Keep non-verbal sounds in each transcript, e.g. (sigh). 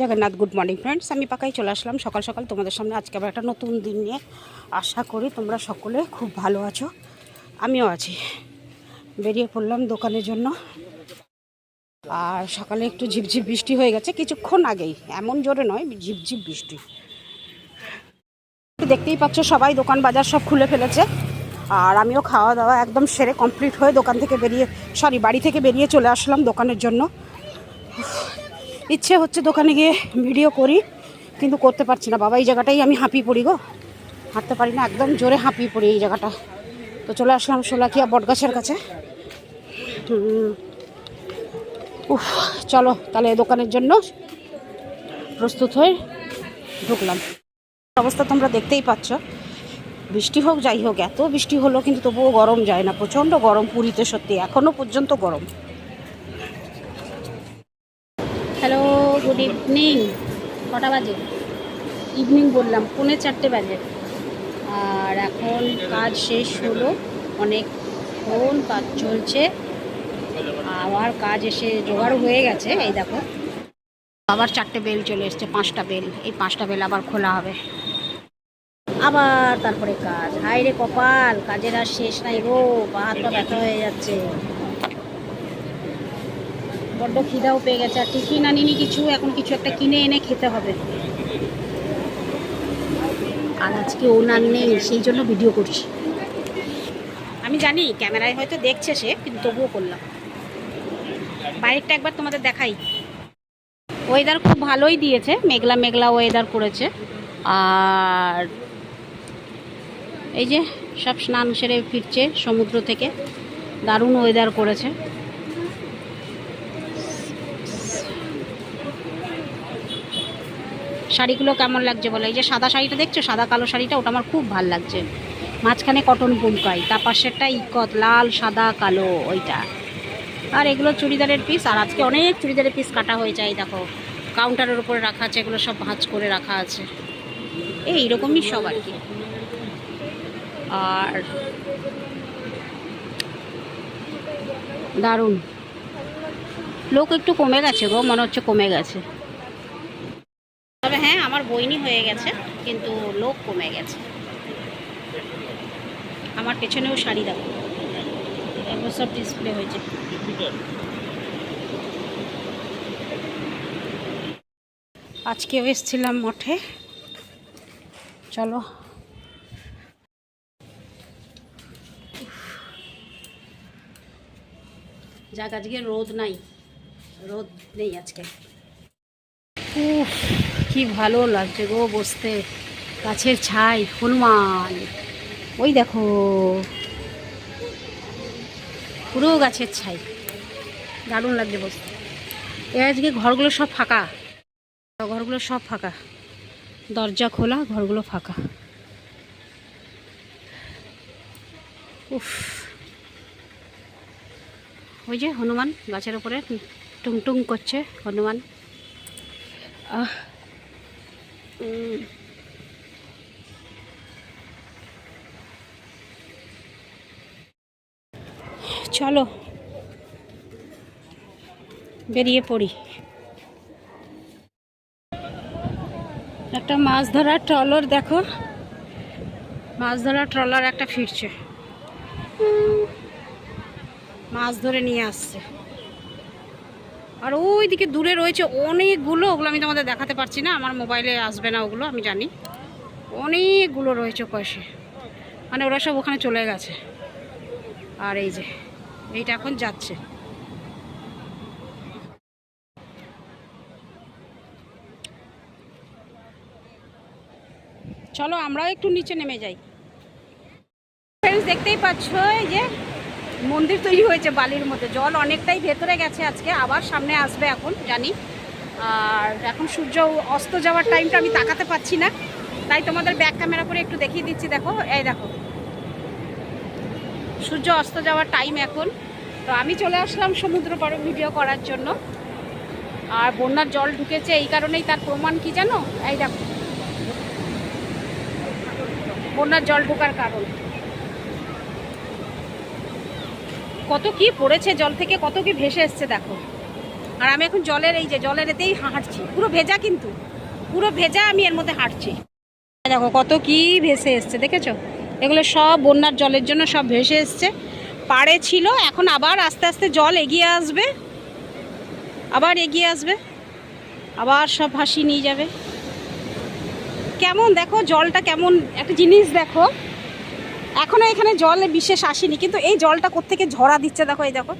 Jagannath good morning friends আমি পাকাই চলে আসলাম সকাল সকাল তোমাদের সামনে। আজকে আবার একটা নতুন দিন নিয়ে আশা করি তোমরা সকলে খুব ভালো আছো। আমিও আছি। বেরিয়ে পড়লাম দোকানের জন্য। আর সকালে একটু ঝিপঝিপ বৃষ্টি হয়ে গেছে কিছুক্ষণ আগেই। এমন জোরে নয়, ঝিপঝিপ বৃষ্টি। দেখতেই পাচ্ছ সবাই দোকান বাজার সব খুলে ফেলেছে। আর আমিও খাওয়া দাওয়া একদম সেরে কমপ্লিট হয়ে দোকান থেকে বেরিয়ে সরি বাড়ি থেকে বেরিয়ে চলে আসলাম দোকানের জন্য। ইচ্ছে হচ্ছে দোকানে গিয়ে ভিডিও করি, কিন্তু করতে পারছি না। বাবা, এই জায়গাটাই আমি হাঁপিয়ে পড়ি গো। হাঁটতে পারি না, একদম জোরে হাঁপিয়ে পড়ি এই জায়গাটা। তো চলে আসলাম সোলাকিয়া বটগাছের কাছে। উফ, চলো, তাহলে দোকানের জন্য প্রস্তুত হয়ে ঢুকলাম। অবস্থা তোমরা দেখতেই পাচ্ছ। বৃষ্টি হোক, যাই হোক, এত বৃষ্টি হলো, কিন্তু তবুও গরম যায় না। প্রচণ্ড গরম পুরীতে, সত্যি এখনও পর্যন্ত গরম। গুড ইভিনিং কটা বাজে? ইভিনিং বললাম, পৌনে চারটে বাজে। আর এখন কাজ শেষ হলো অনেকক্ষণ কাজ চলছে। আবার কাজ এসে জোগাড় হয়ে গেছে, এই দেখো। আবার চারটে বেল চলে এসছে, পাঁচটা বেল। এই পাঁচটা বেল আবার খোলা হবে। আবার তারপরে কাজ। হাই রে কপাল, কাজের আর শেষ নাই গো, পা হাত পা ব্যথা হয়ে যাচ্ছে। বড্ড খিদাও পেয়ে গেছে, আর টিফিন আনিনি কিছু, এখন কিছু একটা কিনে এনে খেতে হবে। আর আজকে ওনার নেই, সেই জন্য ভিডিও করছি। আমি জানি, ক্যামেরায় হয়তো দেখছে সে, কিন্তু তবুও করলাম। বাইরেরটা একবার তোমাদের দেখাই। ওয়েদার খুব ভালোই দিয়েছে, মেঘলা মেঘলা ওয়েদার করেছে। আর এই যে সব স্নান সেরে ফিরছে সমুদ্র থেকে, দারুণ ওয়েদার করেছে। শাড়িগুলো কেমন লাগছে বলো? এই যে সাদা শাড়িটা দেখছ? সাদা কালো শাড়িটা, ওটা আমার খুব ভালো লাগছে। মাঝখানে কটন বুমকাই তার পাশেরটা ইকত লাল, সাদা, কালো, ওইটা। আর এগুলো চুড়িদারের পিস আর আজকে অনেক চুড়িদারের পিস কাটা হয়ে যায় দেখো। কাউন্টারের উপরে রাখা আছে, এগুলো সব ভাঁজ করে রাখা আছে। এই রকমই সব আর কি। আর দারুণ। লোক একটু কমে গেছে গো, মনে হচ্ছে কমে গেছে। হ্যাঁ আমার বইনি হয়ে গেছে, কিন্তু লোক কমে গেছে। আমার পেছনেও শাড়ি দেখো। সব ডিসপ্লে হয়েছে। আজকেও এসেছিলাম মঠে। চলো। যাক, আজকে রোদ নাই। রোদ নেই আজকে। উফ। কি ভালো লাগছে গো বসতে। গাছের ছাই, হনুমান। ওই দেখো। পুরো গাছের ছাই। দারুণ লাগছে বসতে। এ আজকে ঘরগুলো সব ফাঁকা। ঘরগুলো সব ফাঁকা। দরজা খোলা, ঘরগুলো ফাঁকা। উফ। ওই যে হনুমান গাছের উপরে টুংটুং করছে, হনুমান। আহ। চলো। বেরিয়ে পড়ি। একটা মাছ ধরার ট্রলার দেখো। মাছ ধরার ট্রলার একটা ফিরছে। মাছ ধরে নিয়ে আসছে। আর ওই দিকে দূরে রয়েছে অনেকগুলো, ওগুলো আমি তোমাদের দেখাতে পারছি না, আমার মোবাইলে আসবে না ওগুলো, আমি জানি। অনেকগুলো রয়েছে কষে মানে ওরা সব ওখানে চলে গেছে। আর এই যে, এইটা এখন যাচ্ছে। চলো আমরাও একটু নিচে নেমে যাই। দেখতেই পাচ্ছ এই যে মন্দির তৈরি হয়েছে বালির মধ্যে। জল অনেকটাই ভেতরে গেছে আজকে, আবার সামনে আসবে এখন, জানি। আর এখন সূর্য অস্ত যাওয়ার টাইমটা আমি তাকাতে পাচ্ছি না। তাই তোমাদের ব্যাক ক্যামেরা করে একটু দেখিয়ে দিচ্ছি, দেখো। এই দেখো। সূর্য অস্ত যাওয়ার টাইম এখন। তো আমি চলে আসলাম সমুদ্র পাড়ে ভিডিও করার জন্য। আর বন্যার জল ঢুকেছে, এই কারণেই তার প্রমাণ কি জানো? এই দেখো। বন্যার জল ঢোকার কারণ। কত কি পড়েছে জল থেকে, কত কি ভেসে এসছে দেখো। আর আমি এখন জলের, এই যে জলের এতেই হাঁটছি। পুরো ভেজা কিন্তু। পুরো ভেজা আমি এর মধ্যে হাঁটছি। দেখো কত কি ভেসে এসছে, দেখেছ? এগুলো সব বন্যার জলের জন্য সব ভেসে এসছে। পাড়ে ছিল, এখন আবার আস্তে আস্তে জল এগিয়ে আসবে। আবার এগিয়ে আসবে। আবার সব ভাসিয়ে নিয়ে যাবে। কেমন দেখো জলটা, কেমন একটা জিনিস দেখো। এখনও এখানে জল বিশেষ আসেনি, কিন্তু এই জলটা কোত্থেকে ঝরা দিচ্ছে দেখো, এই দেখো।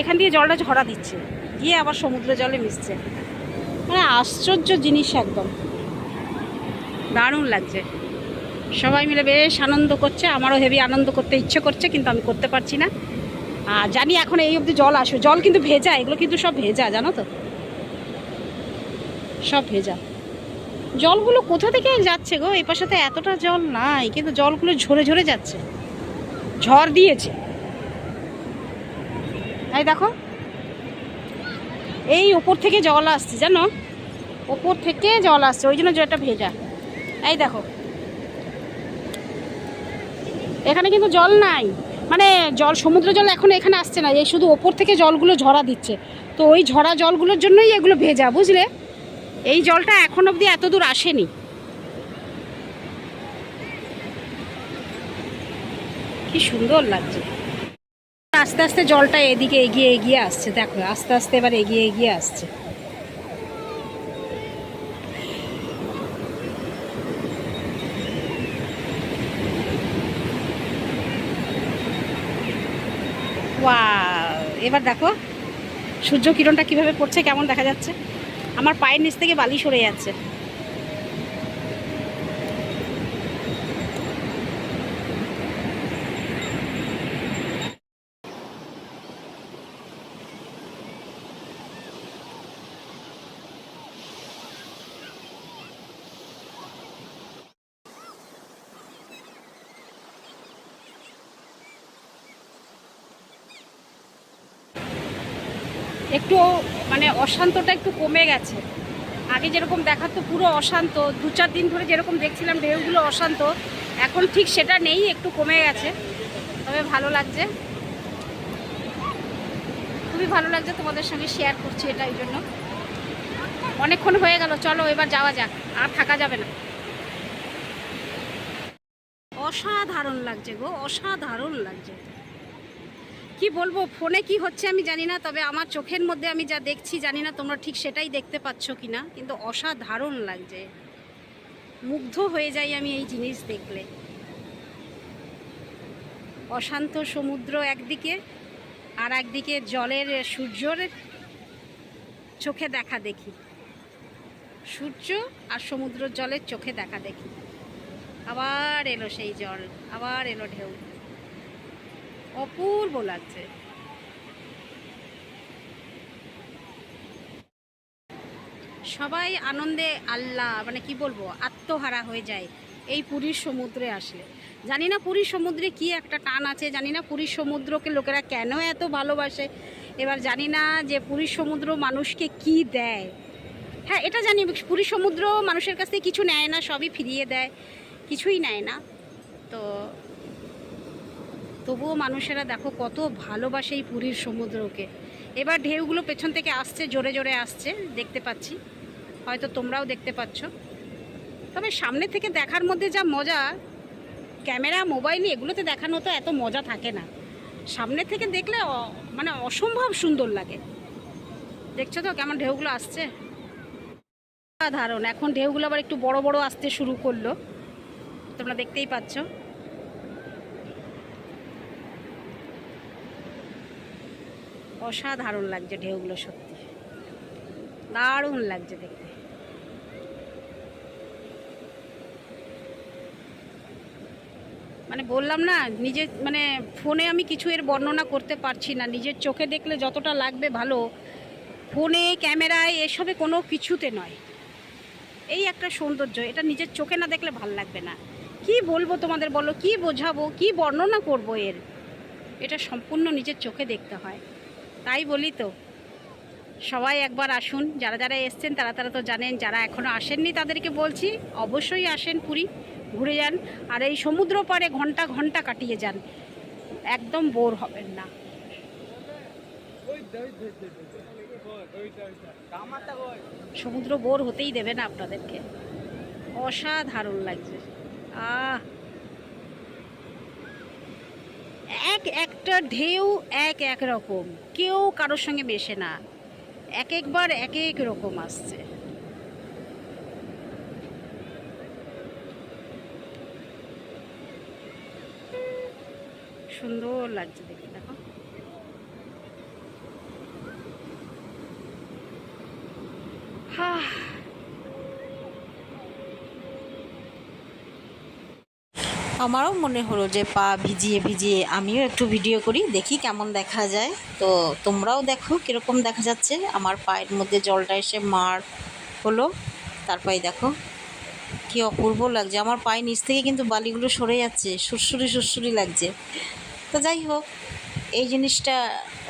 এখান দিয়ে জলটা ঝরা দিচ্ছে, গিয়ে আবার সমুদ্র জলে মিশছে। মানে আশ্চর্য জিনিস একদম। দারুণ লাগছে। সবাই মিলে বেশ আনন্দ করছে, আমারও হেভি আনন্দ করতে ইচ্ছে করছে, কিন্তু আমি করতে পারছি না। আর জানি এখন এই অবধি জল আসবে জল কিন্তু ভেজা, এগুলো কিন্তু সব ভেজা, জানো তো? সব ভেজা। জলগুলো কোথা থেকে যাচ্ছে গো? এই পাশে তো এতটা জল নাই, কিন্তু জলগুলো ঝরে ঝরে যাচ্ছে। ঝড় দিয়েছে। এই দেখো। এই ওপর থেকে জল আসছে, জানো? ওপর থেকে জল আসছে, ওই জন্য জলটা ভেজা। এই দেখো। এখানে কিন্তু জল নাই। মানে জল, সমুদ্র জল এখন এখানে আসছে না, এই শুধু ওপর থেকে জলগুলো ঝরা দিচ্ছে। তো ওই ঝরা জলগুলোর জন্যই এগুলো ভেজা, বুঝলে? এই জলটা এখন অবধি এত দূর আসেনি। কি সুন্দর লাগছে। আস্তে আস্তে জলটা এদিকে এগিয়ে এগিয়ে আসছে, দেখো, আস্তে আস্তে এবার এগিয়ে এগিয়ে আসছে! এবার দেখো, সূর্য কিরণটা কীভাবে পড়ছে, কেমন দেখা যাচ্ছে? আমার পায়ের নিচ থেকে বালি সরে যাচ্ছে। একটু মানে অশান্তটা একটু কমে গেছে। আগে যেরকম দেখাতো পুরো অশান্ত, দু চার দিন ধরে যেরকম দেখছিলাম ঢেউগুলো অশান্ত, এখন ঠিক সেটা নেই, একটু কমে গেছে। তবে ভালো লাগছে। খুবই ভালো লাগছে তোমাদের সঙ্গে শেয়ার করছি এটা এই জন্য। অনেকক্ষণ হয়ে গেল, চলো এবার যাওয়া যাক, আর থাকা যাবে না। অসাধারণ লাগছে গো, অসাধারণ লাগছে। কি বলব, ফোনে কি হচ্ছে আমি জানি না, তবে আমার চোখের মধ্যে আমি যা দেখছি জানি না, তোমরা ঠিক সেটাই দেখতে পাচ্ছ কি না কিন্তু অসাধারণ লাগছে। মুগ্ধ হয়ে যাই আমি এই জিনিস দেখলে। অশান্ত সমুদ্র একদিকে আর একদিকে জলের সূর্যর চোখে দেখা দেখি। সূর্য আর সমুদ্র জলের চোখে দেখা দেখি। আবার এলো সেই জল, আবার এলো ঢেউ। অপূর্ব লাগছে। সবাই আনন্দে আল্লাহ মানে কি বলব, আত্মহারা হয়ে যায় এই পুরীর সমুদ্রে আসলে। জানি না পুরীর সমুদ্রে কি একটা টান আছে, জানি না পুরীর সমুদ্রকে লোকেরা কেন এত ভালোবাসে। এবার জানি না যে পুরীর সমুদ্র মানুষকে কি দেয়। হ্যাঁ এটা জানি, পুরীর সমুদ্র মানুষের কাছ থেকে কিছু নেয় না, সবই ফিরিয়ে দেয়, কিছুই নেয় না। তো তবুও মানুষেরা দেখো কত ভালোবাসে এই পুরীর সমুদ্রকে। এবার ঢেউগুলো পেছন থেকে আসছে, জোরে জোরে আসছে, দেখতে পাচ্ছি। হয়তো তোমরাও দেখতে পাচ্ছ। তবে সামনে থেকে দেখার মধ্যে যা মজা, ক্যামেরা, মোবাইল এগুলোতে দেখানো তো এত মজা থাকে না। সামনে থেকে দেখলে মানে অসম্ভব সুন্দর লাগে। দেখছ তো কেমন ঢেউগুলো আসছে? সাধারণ এখন ঢেউগুলো আবার একটু বড় বড় আসতে শুরু করল। তোমরা দেখতেই পাচ্ছ। অসাধারণ লাগছে ঢেউগুলো সত্যি। দারুণ লাগছে দেখতে। মানে বললাম না নিজে মানে ফোনে আমি কিছু এর বর্ণনা করতে পারছি না। নিজের চোখে দেখলে যতটা লাগবে ভালো, ফোনে, ক্যামেরায়, এসবে কোনো কিছুতে নয়। এই একটা সৌন্দর্য, এটা নিজের চোখে না দেখলে ভালো লাগবে না। কি বলব তোমাদের বলো? কি বোঝাবো? কি বর্ণনা করব এর? এটা সম্পূর্ণ নিজের চোখে দেখতে হয়। তাই বলি তো। সবাই একবার আসুন, যারা যারা এসছেন তারা তারা তো জানেন, যারা এখনও আসেননি তাদেরকে বলছি, অবশ্যই আসেন পুরী, ঘুরে যান। আর এই সমুদ্র পাড়ে ঘণ্টা ঘণ্টা কাটিয়ে যান, একদম বোর হবেন না। সমুদ্র বোর হতেই দেবে না আপনাদেরকে। অসাধারণ লাগছে। আহ! এক একটা ঢেউ এক এক রকম। কেউ কারোর সঙ্গে মেশে না। এক একবার এক এক রকম আসছে। সুন্দর লাগছে দেখে দেখো। হা আমারও মনে হলো যে, পা ভিজিয়ে ভিজিয়ে আমিও একটু ভিডিও করি, দেখি কেমন দেখা যায়। তো তোমরাও দেখো কীরকম দেখা যাচ্ছে। আমার পায়ের মধ্যে জলটা এসে মার হলো। তারপরে দেখো কি অপূর্ব লাগছে। আমার পায়ের নিচ থেকে কিন্তু বালিগুলো সরে যাচ্ছে, সুরসুরি সুরসুরি লাগছে। তো যাই হোক, এই জিনিসটা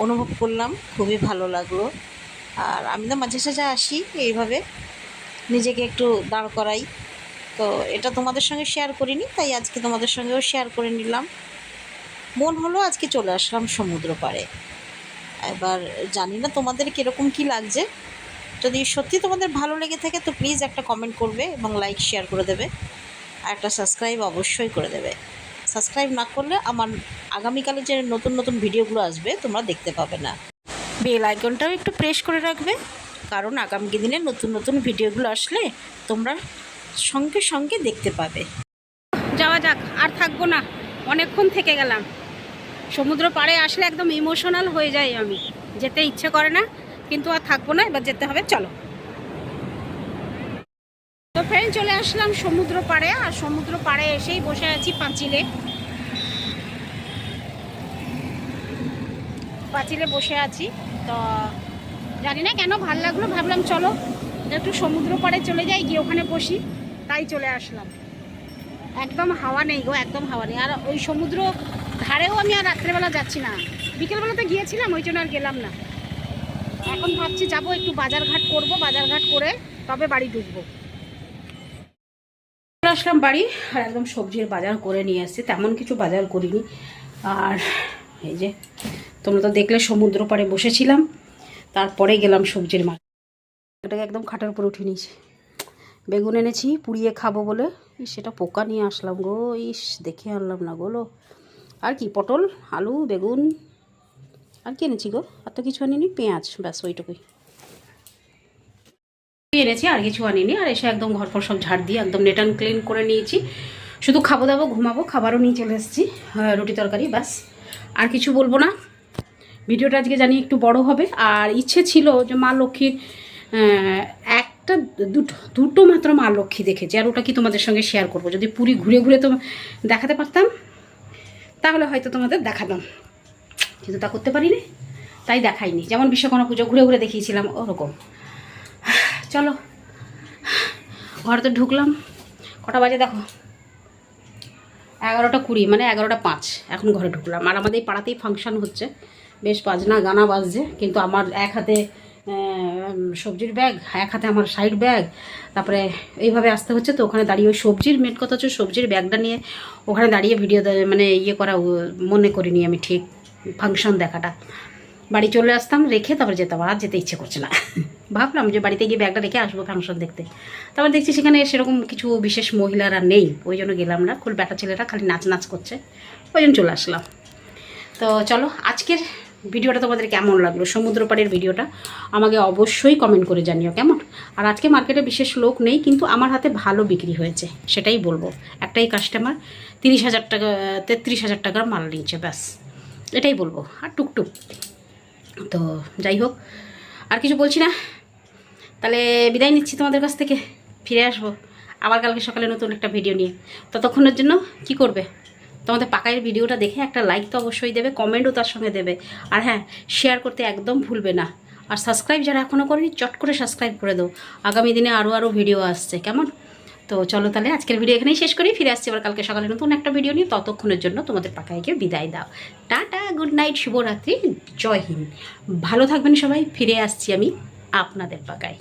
অনুভব করলাম, খুবই ভালো লাগল। আর আমি তো মাঝে সাঝে আসি এইভাবে, নিজেকে একটু দাঁড় করাই। তো এটা তোমাদের সঙ্গে শেয়ার করিনি, তাই আজকে তোমাদের সঙ্গেও শেয়ার করে নিলাম। মন হলো আজকে চলে আসলাম সমুদ্র পাড়ে। এবার জানি না তোমাদের কীরকম কী লাগছে। যদি সত্যি তোমাদের ভালো লেগে থাকে তো প্লিজ একটা কমেন্ট করবে এবং লাইক শেয়ার করে দেবে। আর একটা সাবস্ক্রাইব অবশ্যই করে দেবে। সাবস্ক্রাইব না করলে আমার আগামীকালে যে নতুন নতুন ভিডিওগুলো আসবে তোমরা দেখতে পাবে না। বেল আইকনটাও একটু প্রেস করে রাখবে। কারণ আগামী দিনে নতুন নতুন ভিডিওগুলো আসলে তোমরা সঙ্গে সঙ্গে দেখতে পাবে। যাওয়া যাক, আর থাকব না। অনেকক্ষণ থেকে গেলাম। সমুদ্র পাড়ে আসলে একদম ইমোশনাল হয়ে যাই আমি। যেতে ইচ্ছে করে না, কিন্তু আর থাকব না, এবার যেতে হবে, চলো। তো ফ্রেন্ড চলে আসলাম সমুদ্র পাড়ে, আর সমুদ্র পাড়ে এসেই বসে আছি পাঁচিলে। পাঁচিলে বসে আছি। তো জানি না কেন ভালো লাগল, ভাবলাম চলো, একটু সমুদ্র পাড়ে চলে যাই, গিয়ে ওখানে বসি। তাই চলে আসলাম। একদম হাওয়া নেই গো, একদম হাওয়া নেই। আর ওই সমুদ্র ধারেও আমি আর রাত্রেবেলা যাচ্ছি না। বিকেলবেলাতে গিয়েছিলাম, ওই জন্য আর গেলাম না। এখন ভাবছি যাব, একটু বাজারঘাট করব, বাজারঘাট করে তবে বাড়ি ঢুকবো। আসলাম বাড়ি, আর একদম সবজির বাজার করে নিয়ে আসছি। তেমন কিছু বাজার করিনি। আর এই যে, তোমরা তো দেখলে সমুদ্র পাড়ে বসেছিলাম, তারপরে গেলাম সবজির মাঠ একদম খাটার উপরে উঠে নিয়েছি। বেগুন এনেছি পুড়িয়ে খাব বলে। সেটা পোকা নিয়ে আসলাম গো ইস দেখে আনলাম না গোলো আর কি পটল আলু বেগুন আর কি এনেছি গো? আর তো কিছু আনিনি পেঁয়াজ ব্যাস ওইটুকুই। এনেছি আর কিছু আনিনি আর এসে একদম ঘর ফর সব ঝাড় দিয়ে একদম নেট অ্যান্ড ক্লিন করে নিয়েছি। শুধু খাব দাবো ঘুমাবো খাবারও নিয়ে চলে এসেছি আহ, রুটি তরকারি ব্যাস। আর কিছু বলব না। ভিডিওটা আজকে জানি একটু বড় হবে আর ইচ্ছে ছিল যে মা লক্ষ্মীর আহ, একটা দুটো দুটো মাত্র মা লক্ষ্মী দেখেছি, আর ওটা কি তোমাদের সঙ্গে শেয়ার করব? যদি পুরী ঘুরে ঘুরে তো দেখাতে পারতাম, তাহলে হয়তো তোমাদের দেখাতাম। কিন্তু তা করতে পারিনি, তাই দেখাইনি। যেমন বিশ্বকর্মা পুজো ঘুরে ঘুরে দেখিয়েছিলাম, ওরকম। চলো, ঘরে তো ঢুকলাম। কটা বাজে দেখো? এগারোটা কুড়ি মানে এগারোটা পাঁচ, এখন ঘরে ঢুকলাম। আর আমাদের এই পাড়াতেই ফাংশান হচ্ছে। বেশ বাজনা, গানা বাজছে, কিন্তু আমার এক হাতে সবজির ব্যাগ, এক হাতে আমার সাইড ব্যাগ, তারপরে এইভাবে আসতে হচ্ছে তো, ওখানে দাঁড়িয়ে ওই সবজির মেট কথা হচ্ছে সবজির ব্যাগটা নিয়ে ওখানে দাঁড়িয়ে ভিডিও মানে ইয়ে করা মনে করিনি আমি ঠিক ফাংশন দেখাটা। বাড়ি চলে আসতাম, রেখে তারপরে যেতাম, আর যেতে ইচ্ছে করছে না। (laughs) ভাবলাম যে বাড়িতে গিয়ে ব্যাগটা রেখে আসব ফাংশন দেখতে। তারপর দেখছি সেখানে সেরকম কিছু বিশেষ মহিলারা নেই, ওই জন্য গেলাম না, খুব ব্যাটা ছেলেরা খালি নাচ নাচ করছে, ওই জন্য চলে আসলাম। তো চলো, আজকের ভিডিওটা তোমাদের কেমন লাগল? সমুদ্র পাড়ের ভিডিওটা আমাকে অবশ্যই কমেন্ট করে জানিও কেমন? আর আজকে মার্কেটে বিশেষ লোক নেই, কিন্তু আমার হাতে ভালো বিক্রি হয়েছে, সেটাই বলব। একটাই কাস্টমার তিরিশ হাজার টাকা, তেত্রিশ হাজার টাকার মাল নিয়েছে, ব্যাস। এটাই বলব, আর টুকটুক। তো যাই হোক, আর কিছু বলছি না? তাহলে বিদায় নিচ্ছি তোমাদের কাছ থেকে, ফিরে আসব। আবার কালকে সকালে নতুন একটা ভিডিও নিয়ে। ততক্ষণের জন্য কি করবে? তোমাদের পাকাইয়ের ভিডিওটা দেখে একটা লাইক তো অবশ্যই দেবে কমেন্টও তার সঙ্গে দেবে। আর হ্যাঁ শেয়ার করতে একদম ভুলবে না। আর সাবস্ক্রাইব যারা এখনও করেনি, চট করে সাবস্ক্রাইব করে দাও। আগামী দিনে আরও আরও ভিডিও আসছে, কেমন? তো চলো তাহলে আজকের ভিডিও এখানেই শেষ করি, ফিরে আসছি আবার কালকে সকালে নতুন একটা ভিডিও নিয়ে। ততক্ষণের জন্য তোমাদের পাকাইকে বিদায় দাও। টাটা গুড নাইট শুভরাত্রি, জয় হিন্দ। ভালো থাকবেন সবাই, ফিরে আসছি আমি আপনাদের পাকায়।